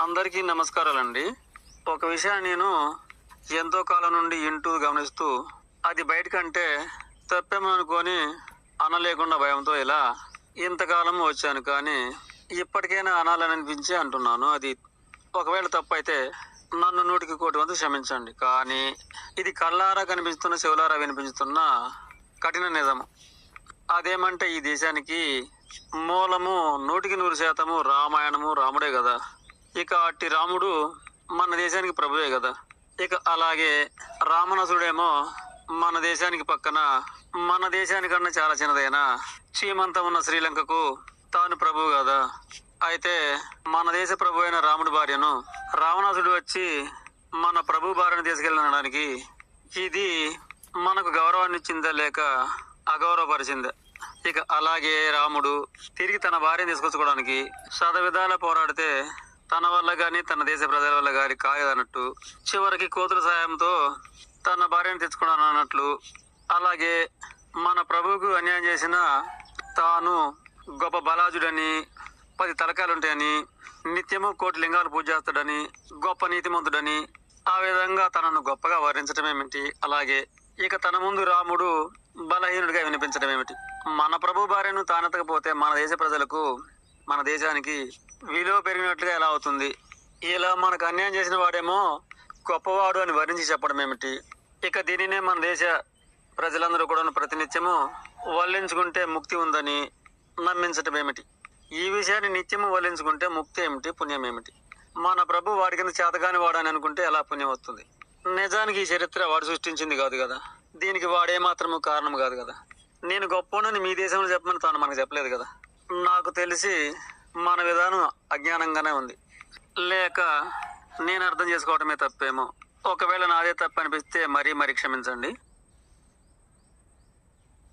అందరికీ నమస్కారాలండి. ఒక విషయాన్ని నేను ఎంతో కాలం నుండి ఇంటూ గమనిస్తూ అది బయటకంటే తప్పేమనుకొని అనలేకుండా భయంతో ఇలా ఇంతకాలం వచ్చాను. కానీ ఇప్పటికైనా అనాలని అనిపించి అంటున్నాను. అది ఒకవేళ తప్పైతే నన్ను నూటికి కోటి వంతు క్షమించండి. కానీ ఇది కళ్ళారా కనిపిస్తున్న చెవులారా వినిపిస్తున్న కఠిన నిజము. అదేమంటే ఈ దేశానికి మూలము నూటికి నూరు శాతము రామాయణము రాముడే కదా. ఇక అట్టి రాముడు మన దేశానికి ప్రభువే కదా. ఇక అలాగే రామనసుడేమో మన దేశానికి పక్కన మన దేశానికన్నా చాలా చిన్నదైన శ్రీమంతం ఉన్న శ్రీలంకకు తాను ప్రభువు కదా. అయితే మన దేశ ప్రభు అయిన రాముడి భార్యను రావణాసుడు వచ్చి మన ప్రభు భార్యను తీసుకెళ్ళడానికి ఇది మనకు గౌరవాన్ని ఇచ్చిందా లేక అగౌరవపరిచింది. ఇక అలాగే రాముడు తిరిగి తన భార్యను తీసుకొచ్చుకోవడానికి శత విధాల పోరాడితే తన వల్ల కానీ తన దేశ ప్రజల వల్ల కానీ కాయదన్నట్టు చివరికి కోతుల సాయంతో తన భార్యను తెచ్చుకున్నాను అన్నట్లు అలాగే మన ప్రభువుకు అన్యాయం చేసిన తాను గొప్ప బలాజుడని పది తలకాయలుంటాయని నిత్యము కోటి లింగాలు పూజ చేస్తాడని గొప్ప నీతిమంతుడని ఆ విధంగా తనను గొప్పగా వర్ణించడం ఏమిటి అలాగే ఇక తన ముందు రాముడు బలహీనుడిగా వినిపించడం ఏమిటి? మన ప్రభు భార్యను తానెత్తకపోతే మన దేశ ప్రజలకు మన దేశానికి విలువ పెరిగినట్లుగా ఎలా అవుతుంది? ఇలా మనకు అన్యాయం చేసిన వాడేమో గొప్పవాడు అని వర్ణించి చెప్పడం ఏమిటి? ఇక దీనినే మన దేశ ప్రజలందరూ కూడా ప్రతినిత్యము వల్లించుకుంటే ముక్తి ఉందని నమ్మించటం ఏమిటి? ఈ విషయాన్ని నిత్యము వల్లించుకుంటే ముక్తి ఏమిటి? పుణ్యం ఏమిటి? మన ప్రభు వాడి కింద చేతగాని వాడని అనుకుంటే ఎలా పుణ్యం వస్తుంది? నిజానికి ఈ చరిత్ర వాడు సృష్టించింది కాదు కదా? దీనికి వాడే మాత్రము కారణం కాదు కదా. నేను గొప్పనని మీ దేశంలో చెప్పమని తాను మనకు చెప్పలేదు కదా. నాకు తెలిసి మన విధానం అజ్ఞానంగానే ఉంది. లేక నేను అర్థం చేసుకోవటమే తప్పేమో. ఒకవేళ నాదే తప్పు అనిపిస్తే మరీ మరీ క్షమించండి.